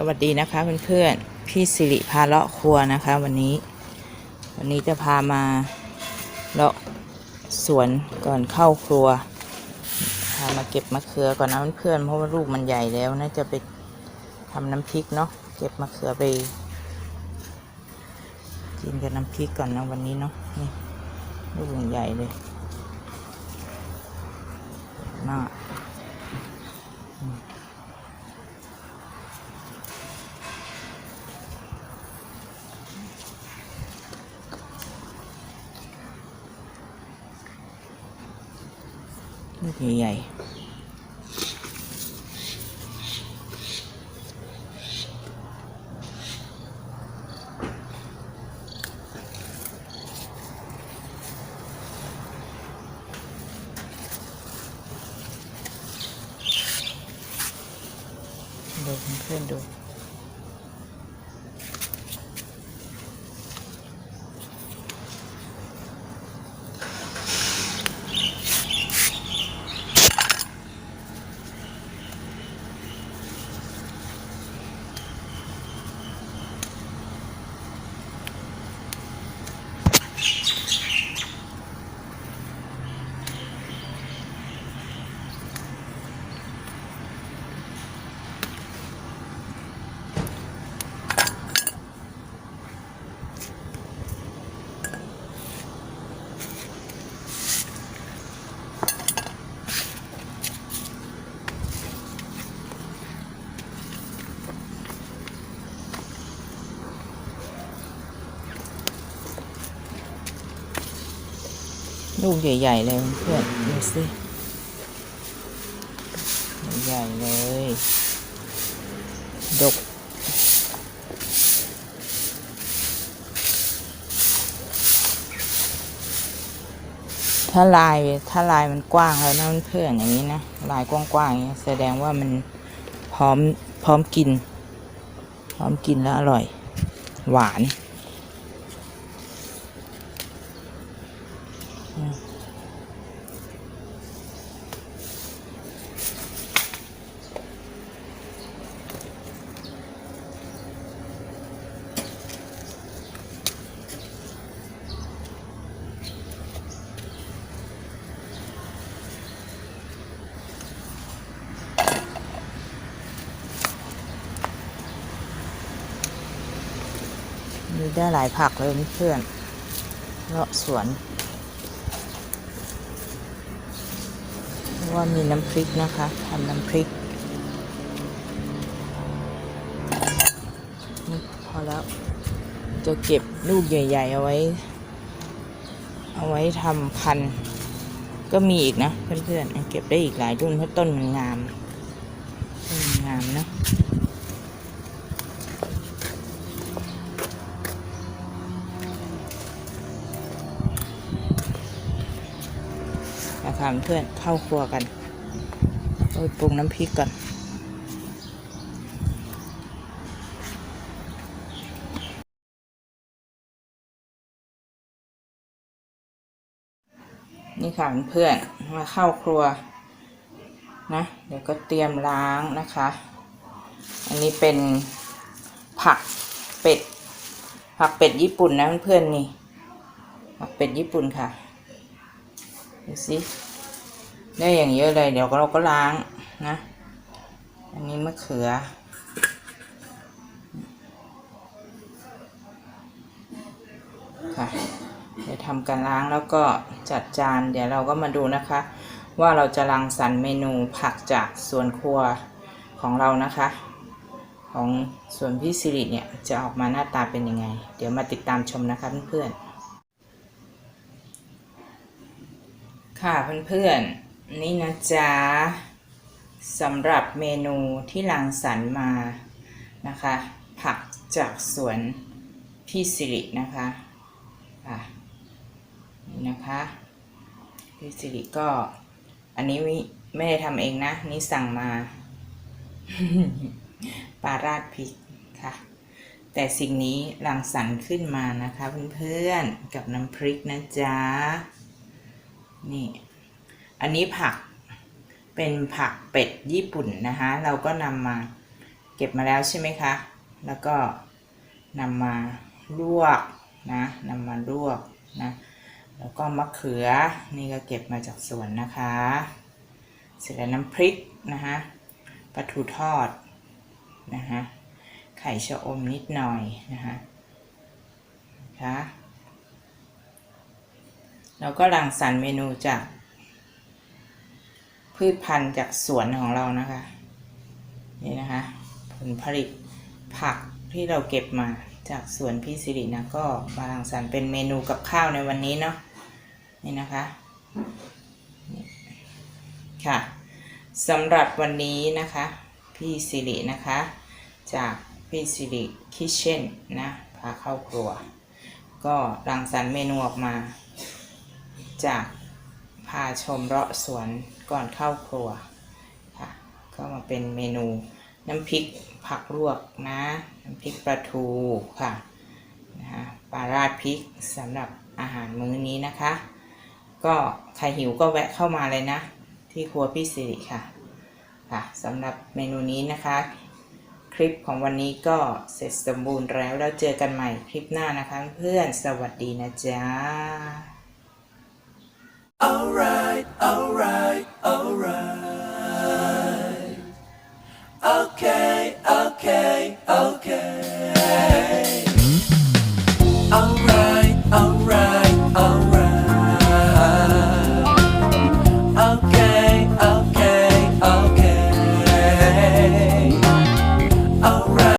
สวัสดีนะคะเพื่อนๆพี่สิริพาเลาะครัวนะคะ วันนี้ วันนี้จะพามาเลาะสวนก่อนเข้าครัวพามาเก็บมะเขือก่อนนะเพื่อนๆเพราะว่าลูกมันใหญ่แล้วน่าจะไปทำน้ำพริกเนาะเก็บมะเขือไปกินกับน้ำพริกก่อนนะวันนี้เนาะนี่ลูกใหญ่เลยมาก ลูกใหญ่ๆ ลูกใหญ่ ๆ เลยเพื่อนดูสิใหญ่เลย ดก ถ้าลายถ้าลายมันกว้างแล้วนะเพื่อนอย่างนี้นะ ลายกว้างๆอย่างนี้แสดงว่ามันพร้อมพร้อมกิน พร้อมกินแล้วอร่อย หวาน มีได้หลายผักเลยเพื่อนเลาะสวนว่ามีน้ำพริกนะคะทำน้ำพริกพอแล้วจะเก็บลูกใหญ่ ๆ เอาไว้ เอาไว้ทำพันธุ์ก็มีอีกนะเพื่อนๆเก็บได้อีกหลายรุ่นเพราะต้นมันงามต้นงามนะนะ คะเพื่อนเข้าครัวกันโอ้ยปรุงน้ำพริกก่อนนี่ค่ะเพื่อนมาเข้าครัวนะ เดี๋ยวก็เตรียมล้างนะคะ อันนี้เป็นผักเป็ด ผักเป็ดญี่ปุ่นนะเพื่อนๆนี่ผักเป็ดญี่ปุ่นค่ะดูสิ ได้อย่างเยอะเลย เดี๋ยวเราก็ล้างนะ อันนี้มะเขือ ค่ะเดี๋ยวทำการล้างแล้วก็จัดจาน เดี๋ยวเราก็มาดูนะคะ ว่าเราจะรังสรรค์เมนูผักจากสวนครัวของเรานะคะ ของสวนพี่สิริเนี่ยจะออกมาหน้าตาเป็นยังไง เดี๋ยวมาติดตามชมนะคะเพื่อนๆค่ะเพื่อนๆ นี่นะจ๊ะสำหรับเมนูที่รังสรรมานะคะ ผักจากสวนพี่สิรินะคะค่ะนี่นะคะพี่สิริก็ อันนี้ไม่ได้ทำเองนะ นี่สั่งมาปลาราดพริกค่ะ แต่สิ่งนี้รังสรรค์ขึ้นมานะคะเพื่อนๆกับน้ำพริกนะจ๊ะนี่ อันนี้ผักเป็นผักเป็ดญี่ปุ่นนะคะเราก็นำมาเก็บมาแล้วใช่ไหมคะ แล้วก็นำมาลวกนะนำมาลวกนะแล้วก็มะเขือนี่ก็เก็บมาจากสวนนะคะ เสร็จแล้วน้ำพริกนะคะปลาทูทอดนะคะไข่ชะอมนิดหน่อยนะคะนะคะแล้วก็รังสรรค์เมนูจาก พืชพันธุ์จากสวนของเรานะคะ นี่นะคะ ผลผลิตผักที่เราเก็บมาจากสวนพี่สิรินะก็มารังสรรเป็นเมนูกับข้าวในวันนี้เนาะนี่นะคะค่ะสำหรับวันนี้นะคะ พี่สิรินะคะ จากพี่สิริคิเช่นนะพาเข้าครัว ก็รังสรรค์เมนูออกมา จาก พาชมเลาะสวนก่อนเข้าครัวค่ะก็มาเป็นเมนูน้ำพริกผักลวกนะน้ำพริกปลาทูค่ะนะคะปลาราดพริกสำหรับอาหารมื้อนี้นะคะ ก็ใครหิวก็แวะเข้ามาเลยนะ ที่ครัวพี่สิริค่ะค่ะสำหรับเมนูนี้นะคะ คลิปของวันนี้ก็เสร็จสมบูรณ์แล้วแล้วเจอกันใหม่คลิปหน้านะคะ เพื่อนสวัสดีนะจ๊ะ Alright, alright.